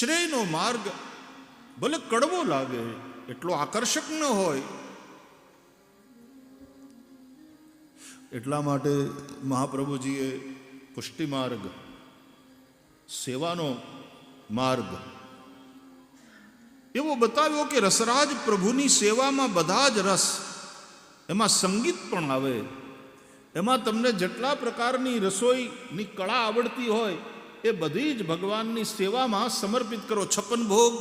શ્રેયનો માર્ગ ભલે કડવો લાગે, એટલો આકર્ષક ન હોય. એટલા માટે મહાપ્રભુજીએ પુષ્ટિ માર્ગ સેવાનો માર્ગ એવો બતાવ્યો કે રસરાજ પ્રભુની સેવામાં બધા જ રસ એમાં સંગીત પણ આવે. એમાં તમને જેટલા પ્રકારની રસોઈની કળા આવડતી હોય એ બધી જ ભગવાનની સેવામાં સમર્પિત કરો. છપ્પન ભોગ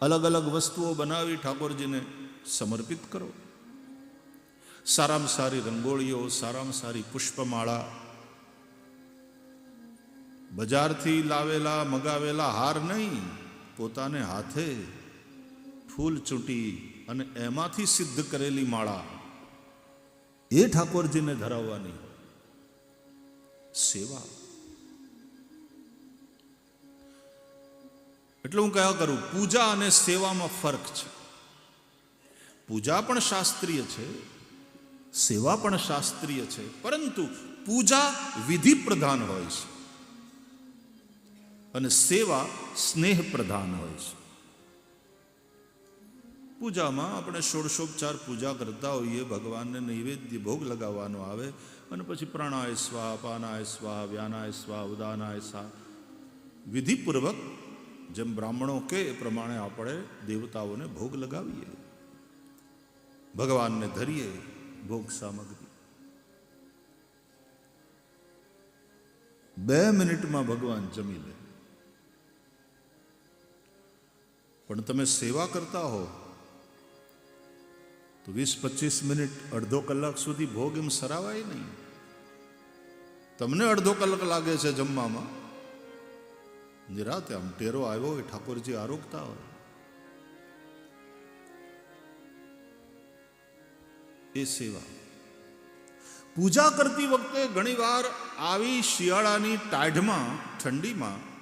અલગ અલગ વસ્તુઓ બનાવી ઠાકોરજીને સમર્પિત કરો. સારામાં સારી રંગોળીઓ, સારામાં સારી પુષ્પમાળા, બજારથી લાવેલા, મગાવેલા હાર નહીં, પોતાને હાથે ફૂલ ચૂંટી અને એમાંથી સિદ્ધ કરેલી માળા એ ઠાકોરજીને ધરાવવાની સેવા. એટલે હું કયા કરું, પૂજા અને સેવામાં ફરક છે. પૂજા પણ શાસ્ત્રીય છે, સેવા પણ શાસ્ત્રીય છે, પરંતુ પૂજા વિધિ પ્રધાન હોય છે. અને સેવા સ્નેહ પ્રધાન હોય છે. પૂજામાં આપણે ષોડશોપચાર પૂજા કરતા હોઈએ, ભગવાનને નૈવેદ્ય ભોગ લગાવવાનો આવે, અને પછી પ્રાણાય સ્વા પાનાય સ્વા વ્યાનાય સ્વા ઉદાનાય સ્વા વિધિપૂર્વક જેમ બ્રાહ્મણો કે એ પ્રમાણે આપણે દેવતાઓને ભોગ લગાવીએ. ભગવાનને ધરીએ ભોગ સામગ્રી. બે મિનિટમાં ભગવાન જમી લે. પણ તમે સેવા કરતા હો, તો વીસ પચીસ મિનિટ અડધો કલાક સુધી ભોગ એમ સરાવાય નહીં. તમને અડધો કલાક લાગે છે જમવામાં. નિરાતે આમ ટેરો આવ્યો હોય ઠાકોરજી આરોગતા હોય. એ સેવા. પૂજા કરતી વખતે ઘણીવાર આવી શિયાળાની ટાઢમાં, ઠંડીમાં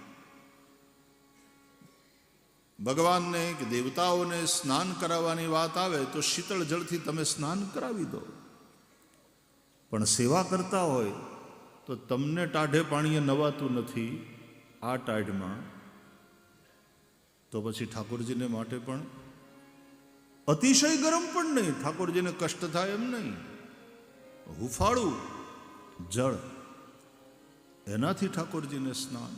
ભગવાનને કે દેવતાઓને સ્નાન કરાવવાની વાત આવે તો શીતળ જળથી તમે સ્નાન કરાવી દો. પણ સેવા કરતા હોય તો તમને ટાઢે પાણીએ નવાતું નથી. આ ટાઈડમાં તો પછી ઠાકોરજીને માટે પણ અતિશય ગરમ પણ નહીં. ઠાકોરજીને કષ્ટ થાય એમ નહીં. હુફાળું, જળ, એનાથી ઠાકોરજીને સ્નાન.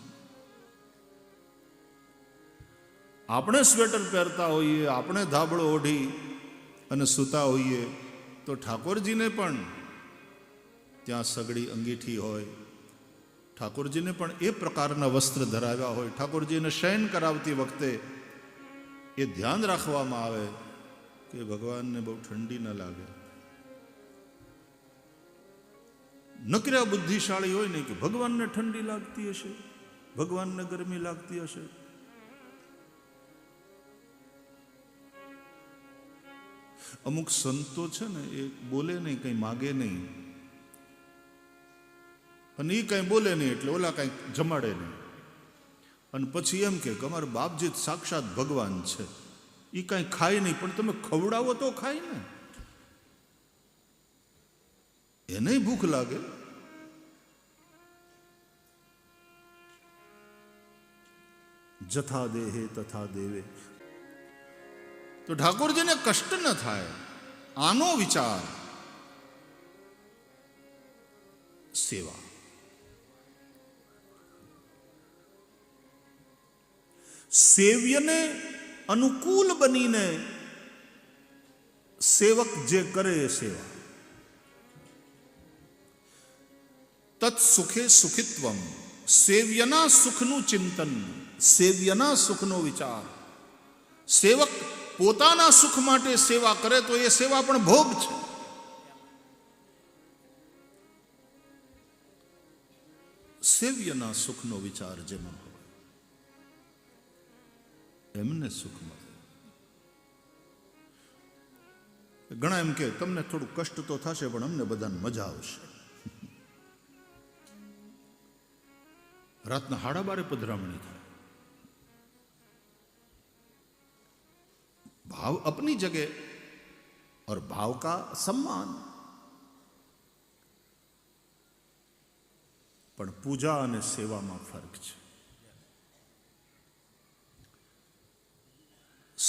આપણે સ્વેટર પહેરતા હોઈએ, આપણે ધાબળો ઓઢી અને સૂતા હોઈએ, તો ઠાકોરજીને પણ ત્યાં સગડી અંગીઠી હોય ઠાકોરજીને પણ એ પ્રકારના વસ્ત્ર ધરાવ્યા હોય, ઠાકોરજીને શયન કરાવતી વખતે એ ધ્યાન રાખવામાં આવે કે ભગવાનને બહુ ઠંડી ન લાગે. નકર્યા બુદ્ધિશાળી હોય ને કે ભગવાનને ઠંડી લાગતી હશે, ભગવાનને ગરમી લાગતી હશે. અમુક સંતો છે ને એ બોલે નહીં, કંઈ માગે નહીં. અને એ કંઈ બોલે નહીં એટલે ઓલા કાંઈ જમાડે નહીં. અને પછી એમ કે અમારા બાપજી સાક્ષાત ભગવાન છે. એ કાંઈ ખાય નહીં, પણ તમે ખવડાવો તો ખાય ને. એને ભૂખ લાગે. જથા દેહે તથા દેવે. તો ઠાકોરજીને કષ્ટ ન થાય. આનો વિચાર સેવા. સેવ્યને અનુકૂળ બનીને સેવક જે કરે એ સેવા. તત સુખે સુખિત્વમ, સેવ્યના સુખનું ચિંતન, સેવ્યના સુખનો વિચાર. સેવક પોતાના સુખ માટે સેવા કરે તો એ સેવા પણ ભોગ છે. સેવ્યના સુખનો વિચાર જેમાં હોય એમને સુખ મળે ઘણા એમ કે તમને થોડું કષ્ટ તો થશે પણ અમને બધાને મજા આવશે રાતના હાડા બારે પધરામણી થાય भाव अपनी जगह और भाव का सम्मान પણ પૂજા અને સેવામાં ફરક છે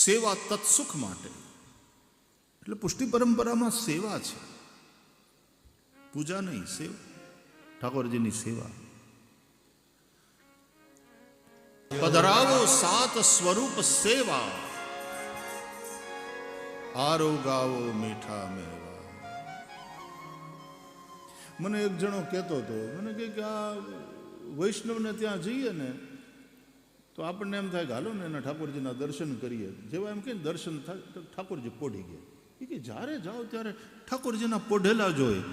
સેવા તત્સુખ માટે. એટલે પુષ્ટિ પરંપરામાં સેવા છે. પૂજા નહીં, સેવા. ઠાકોરજીની સેવા. પધરાવો સાત સ્વરૂપ સેવા. આરોગાવો મીઠા મેવા. મને એક જણો કહેતો હતો, મને કે આ વૈષ્ણવને ત્યાં જઈએ ને તો આપણને એમ થાય કે હાલો ને એના ઠાકોરજીના દર્શન કરીએ. જેવા એમ કે દર્શન થાય ઠાકોરજી પોઢી ગયા. એ કે જ્યારે જાઓ ત્યારે ઠાકોરજીના પોઢેલા જોઈ.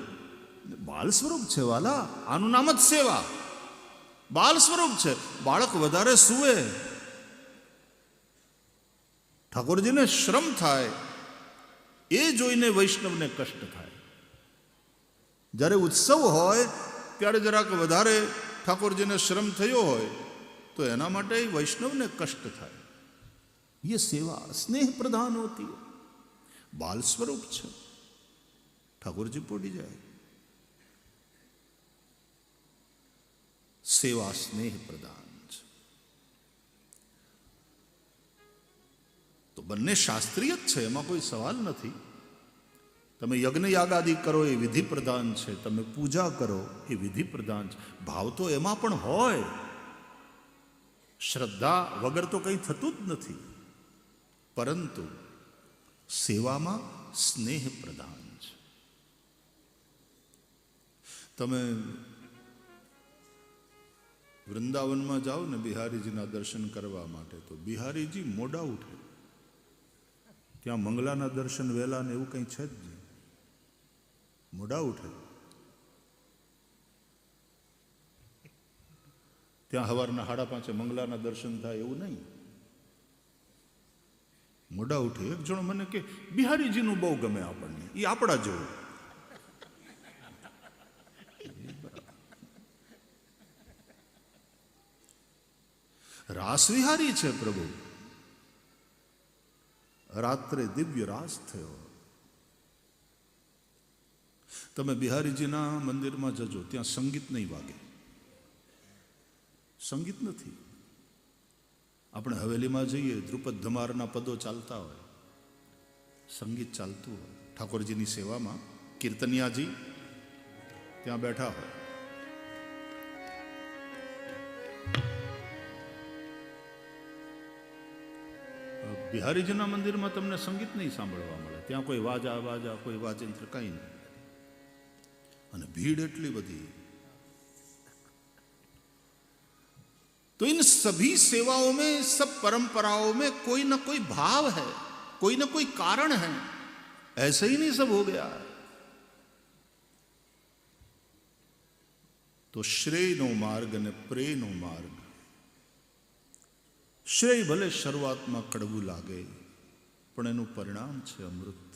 બાળ સ્વરૂપ છે વાલા, આનું નામ જ સેવા. બાળ સ્વરૂપ છે, બાળક વધારે સુવે. ઠાકોરજીને શ્રમ થાય, એ જોઈને વૈષ્ણવને કષ્ટ થાય. જ્યારે ઉત્સવ હોય, ત્યારે જરાક વધારે ઠાકોરજીને શ્રમ થયો હોય તો એના માટે વૈષ્ણવને કષ્ટ થાય. ये સેવા સ્નેહ પ્રધાન હોતી બાલ સ્વરૂપ છે. ઠાકોરજી પોડી જાય. સેવા સ્નેહ પ્રધાન છે. તો બંને શાસ્ત્રીય જ છે, એમાં કોઈ સવાલ નથી. તમે યજ્ઞયાગાદી કરો એ વિધિ પ્રધાન છે, તમે પૂજા કરો એ વિધિ પ્રધાન છે. ભાવ તો એમાં પણ હોય. શ્રદ્ધા વગર તો કંઈ થતું જ નથી. પરંતુ સેવામાં સ્નેહ પ્રધાન છે. તમે વૃંદાવનમાં જાઓ ને બિહારીજીના દર્શન કરવા માટે, તો બિહારીજી મોડા ઉઠે. ત્યાં મંગલાના દર્શન વહેલા ને એવું કંઈ છે જ નહીં. મોડા ઉઠે. ત્યાં સવારના સાડા પાંચે મંગલાના દર્શન થાય એવું નહીં. મોડા ઉઠે એક જણો મને કે, બિહારીજીનું બહુ ગમે આપણને એ આપણા જેવું. રાસવિહારી છે પ્રભુ. રાત્રે દિવ્ય રાસ થયો. તમે બિહારીજીના મંદિરમાં જજો, ત્યાં સંગીત નહીં વાગે. સંગીત નથી. આપણે હવેલીમાં જઈએ ધ્રુપદ ધમારના પદો ચાલતા હોય, સંગીત ચાલતું હોય. ઠાકોરજીની સેવામાં કીર્તનિયાજી ત્યાં બેઠા હોય. બિહારીજીના મંદિરમાં તમને સંગીત નહીં સાંભળવા મળે. ત્યાં કોઈ વાજા વાજા કોઈ વાજિંત્ર કંઈ નહીં. અને ભીડ એટલી બધી तो इन सभी सेवाओं में सब परंपराओं में कोई ना कोई भाव है कोई ना कोई कारण है ऐसे ही नहीं सब हो गया તો શ્રેયનો માર્ગ અને પ્રેયનો માર્ગ શ્રેય ભલે શરૂઆતમાં કડવું લાગે પણ એનું પરિણામ છે અમૃત